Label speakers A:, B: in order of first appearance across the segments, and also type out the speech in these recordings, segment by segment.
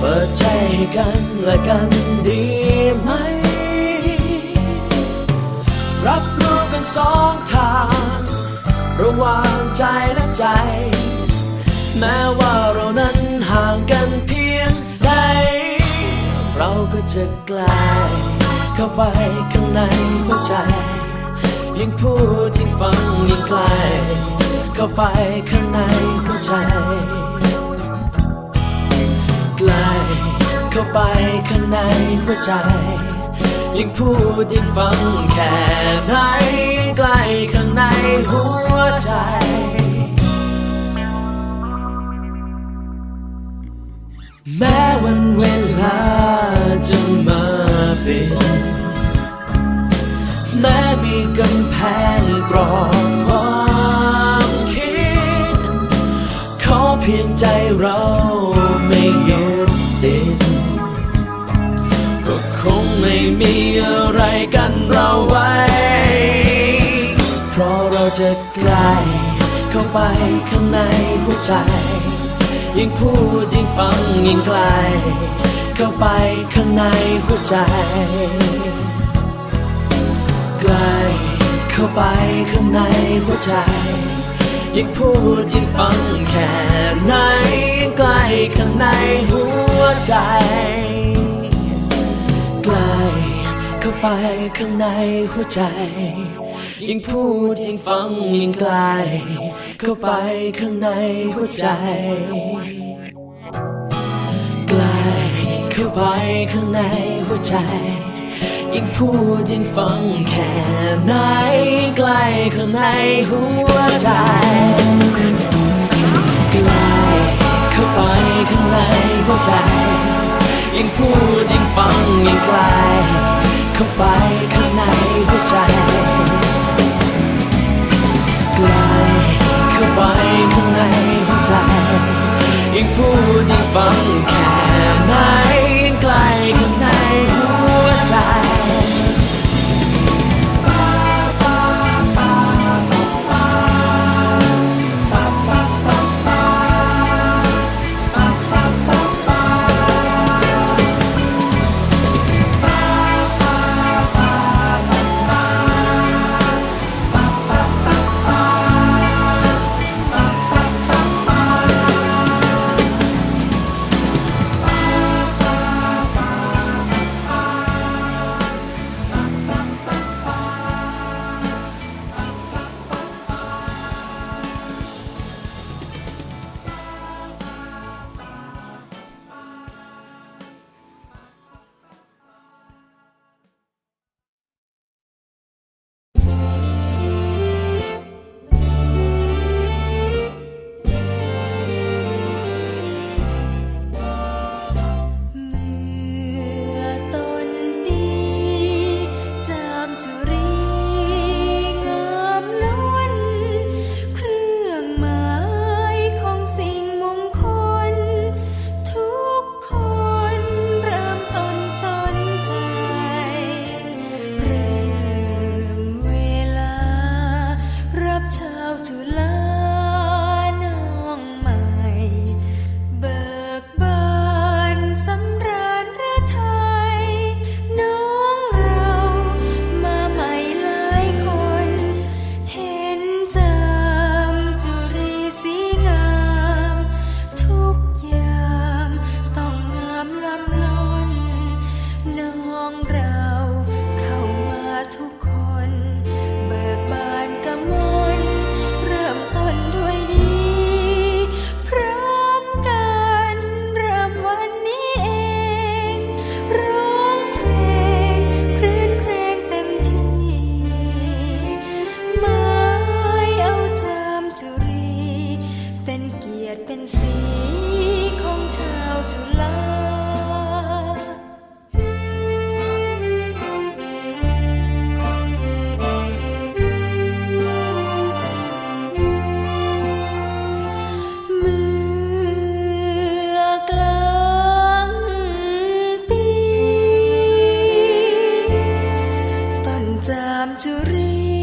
A: ปิดใจกันและกันดีไหม รับรู้กันสองทาง ระหว่างใจและใจ แม้ว่าเรานั้นห่างกันเพียงใด เราก็จะกลายเข้าไปข้างในหัวใจ ยิ่งพูดยิ่งฟังยิ่งไกลเข้าไปข้างในหัวใจ ใกล้เข้าไปข้างในหัวใจ ยิ่งพูดยิ่งฟังแค่ไหนใกล้ข้างในหัวใจแม้วันเวลาจะมาปิดแม้มีกำแพงกรอบความคิด ขอเพียงใจเรา ม่มีอะไรกันเราไว้ เพราะเราจะใกล้เข้าไปข้างในหัวใจ ยิ่งพูดยิ่งฟังยิ่งไกล เข้าไปข้างในหัวใจ ใกล้เข้าไปข้างในหัวใจ ยิ่งพูดยิ่งฟังแค่ไหนใกล้ข้างในหัวใจ ใกล้ เข้าไปข้างในหัวใจ ยิ่งพูดยิ่งฟังยิ่งไกล เข้าไปข้างในหัวใจใกล้เข้าไปข้างในหัวใจ ยิ่งพูดยิ่งฟังแค่ไหนใกล้ข้างในหัวใจใกลเข้าไปข้างในหัวใจ ยิ่งพูดยิ่งฟังยิ่งไกล เข้าไปข้างในหัวใจใกล้เข้าไปข้างในหัวใจยิ่งพูดยิ่งฟังแค่
B: time to read.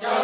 B: Go!